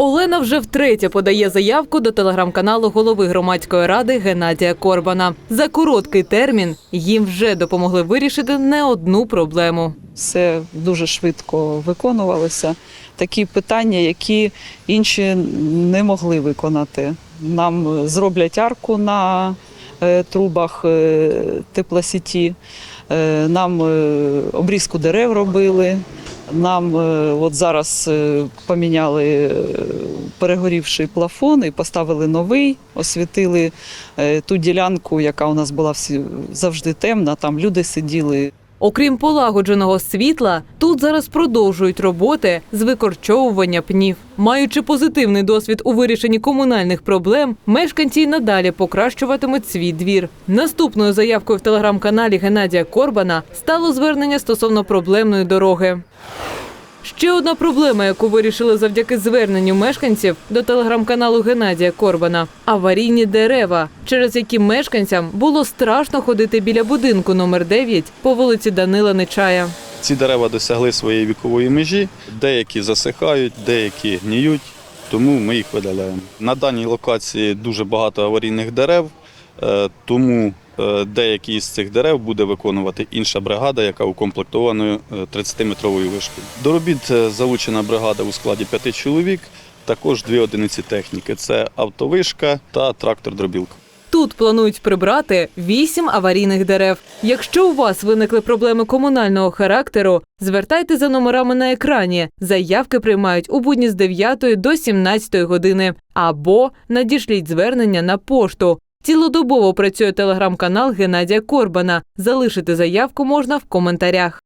Олена вже втретє подає заявку до телеграм-каналу голови громадської ради Геннадія Корбана. За короткий термін їм вже допомогли вирішити не одну проблему. Все дуже швидко виконувалося. Такі питання, які інші не могли виконати. Нам зроблять арку на е, трубах е, теплосіті, е, нам обрізку дерев робили. Нам е, от зараз е, поміняли е, перегорівший плафон і поставили новий, освітили ту ділянку, яка у нас була завжди темна. Там люди сиділи, Окрім полагодженого світла, тут зараз продовжують роботи з викорчовування пнів. Маючи позитивний досвід у вирішенні комунальних проблем, мешканці й надалі покращуватимуть свій двір. Наступною заявкою в телеграм-каналі Геннадія Корбана стало звернення стосовно проблемної дороги. Ще одна проблема, яку вирішили завдяки зверненню мешканців до телеграм-каналу Геннадія Корбана аварійні дерева, через які мешканцям було страшно ходити біля будинку номер 9 по вулиці Данила Нечая. Ці дерева досягли своєї вікової межі, деякі засихають, деякі гніють, тому ми їх видаляємо. На даній локації дуже багато аварійних дерев, тому е, деякі з цих дерев буде виконувати інша бригада, яка укомплектованою 30-метровою вишкою. До робіт е, залучена бригада у складі п'яти чоловік, також дві одиниці техніки це автовишка та трактор-дробілка. Тут планують прибрати вісім аварійних дерев. Якщо у вас виникли проблеми комунального характеру, звертайте за номерами на екрані. Заявки приймають у будні з 9 до 17 години або надішліть звернення на пошту. Цілодобово працює телеграм-канал Геннадія Корбана. Залишити заявку можна в коментарях.